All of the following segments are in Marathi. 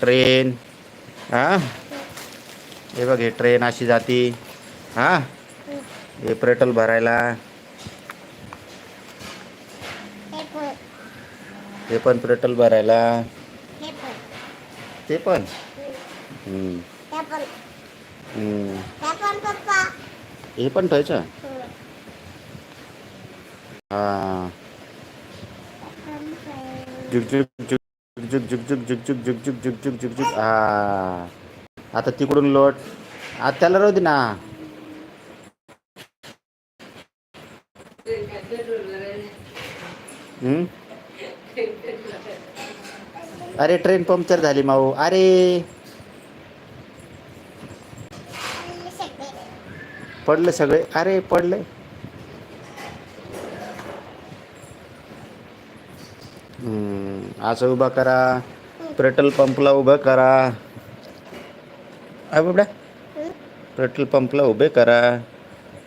ट्रेन. हा? हे बघ हे ट्रेन अशी जाती. हा? हे पेट्रोल भरायला. हे पण पेट्रोल भरायला. ते पण? हे पण ठेवायचं? हां. झुक झुक झुक झुक झुक झुक झुक झुक झुक झुक झुक हा आता तिकडून लोट आता त्याला राहू दे ना अरे ट्रेन पंक्चर झाली माऊ अरे पडलं सगळे. सगळे अरे पडले असं उभा करा. पेट्रोल पंपला उभं करा. अय बाबड्या? पेट्रोल पंपला उभे करा.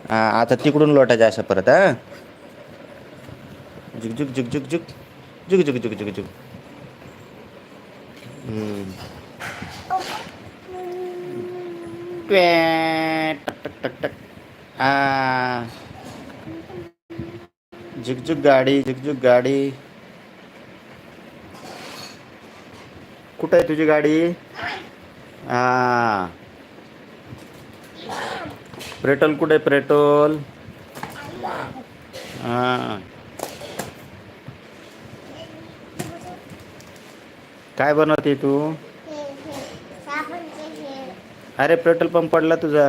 आता तिकडून लोटायचं असं परत हा? झुक झुक झुक झुक झुक. झुक झुक झुक झुक झुक. टक टक टक टक. आ झुक झुक गाडी झुक झुक गाडी. कुठं आहे तुझी गाडी? हा पेट्रोल कुठे आहे पेट्रोल? हा काय बनवते तू. अरे पेट्रोल पंप पडला तुझा.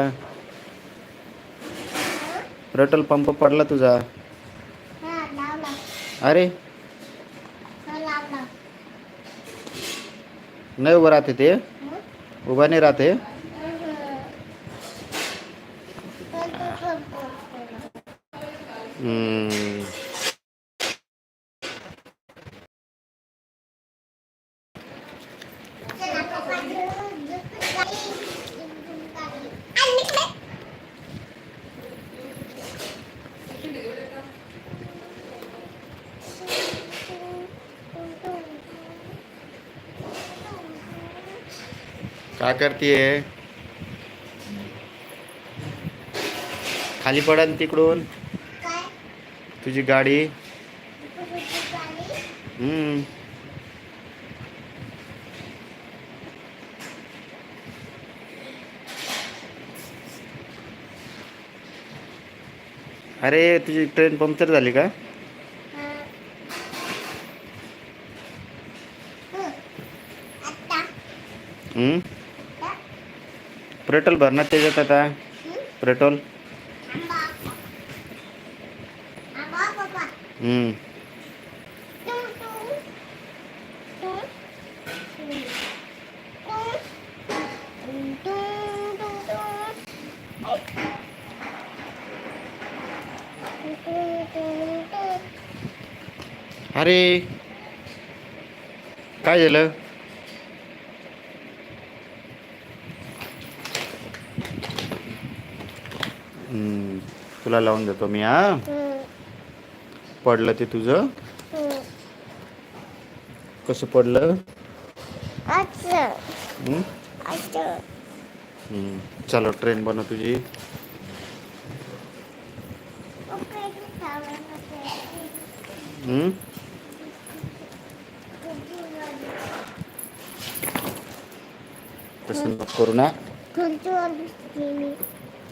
पेट्रोल पंप पडला तुझा. अरे हा, लावला. नाही उभं राहते ते उभं उभा नाही राहते हम्म. पण तो पण पडतो. हम्म. चला, पप्पा. झुक, झुक, गाडी. झुक, झुक, गाडी. आणि निघले. काय करते खाली पडन तिकडून तुझी गाडी गाडी. हम्म. अरे तुझी ट्रेन पंक्चर झाली का पेट्रोल भरणार त्याच्यात आता पेट्रोल। अरे। काय झालं? तुला लावून देतो मी हा. पडलं ते तुझं. कसं पडलं. हम्म? हम्म. चलो ट्रेन बनव तुझी. हम्म? तसं करू ना खुर्चीवर बसली मी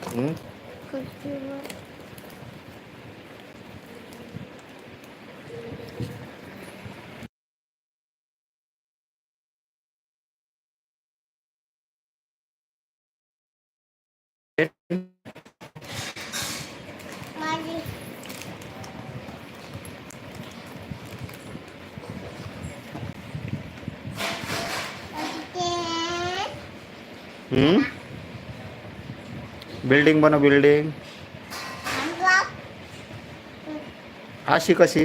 हम्म? खुर्चीवर माझी ते हम्म? बिल्डिंग बनव बिल्डिंग थांबवा अशी कशी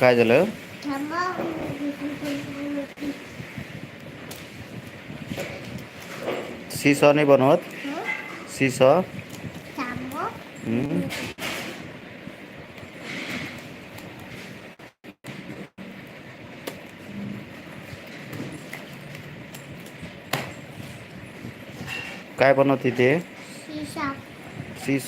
काय झालं सी सॉ नाही बनवत सी सॉ हं? काय बनवते ते सी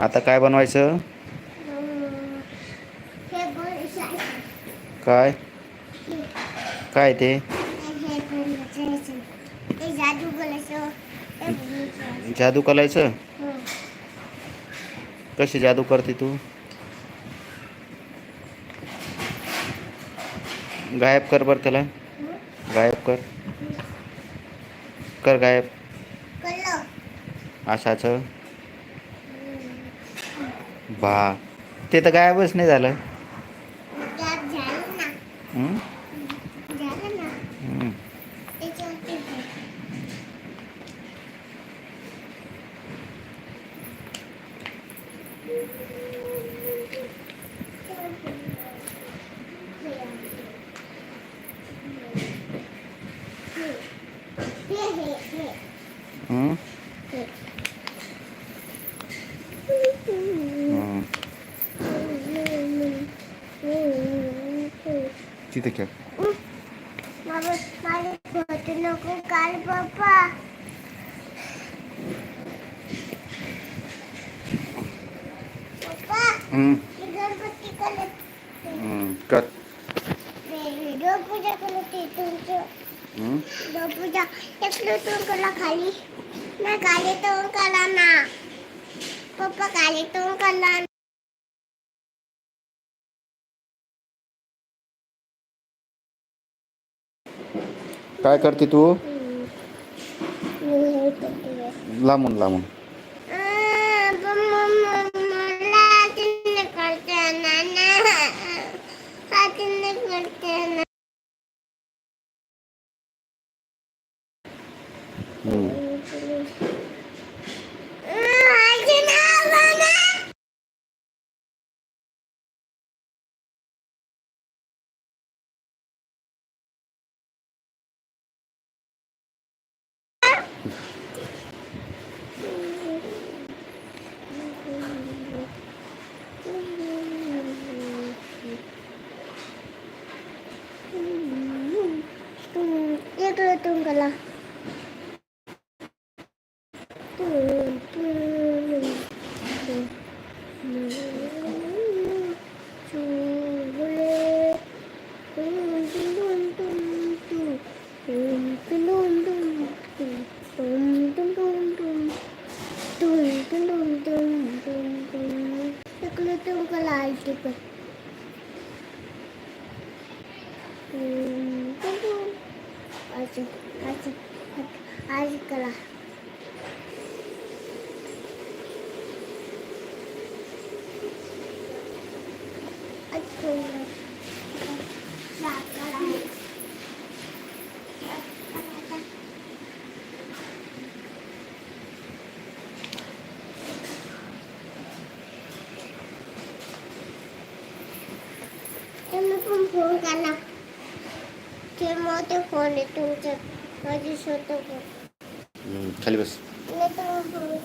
आता काय बनवायचं? काय? काय ते? जादू जादू करायचं कशी जादू करते तू? गायब कर बर त्याला. गायब कर. कर गायब. कळलं बा. ते तर गायबच नाही झालं. Thank झालं ना हं? झालं ना हं. त्याच्यावरती हे. हे, हे, हे, हं? हे. हं. तिथे खेळ बाबा माझे फोटो नको काढ पप्पा पप्पा हं. मी गणपती करत हं. कर व्हिडिओ पूजा करत आहे तुमचं हं? व्हिडिओ पूजा एकलं तुमकला खाली ना खाली तोंड करा ना पप्पा खाली तोंड करा काय करते तू? मी हे करते. लांबून लांबून आ, पण मग मला तिने करते ना ना हा तिने करते ना हं. आ, माझे नाव बना. इकडे तुमकला आज कला तुम्ही पण फोन करा ते मोठे फोन आहे तुमचं माझी स्वतः फोन हं. खाली बस नाही तर मग फोन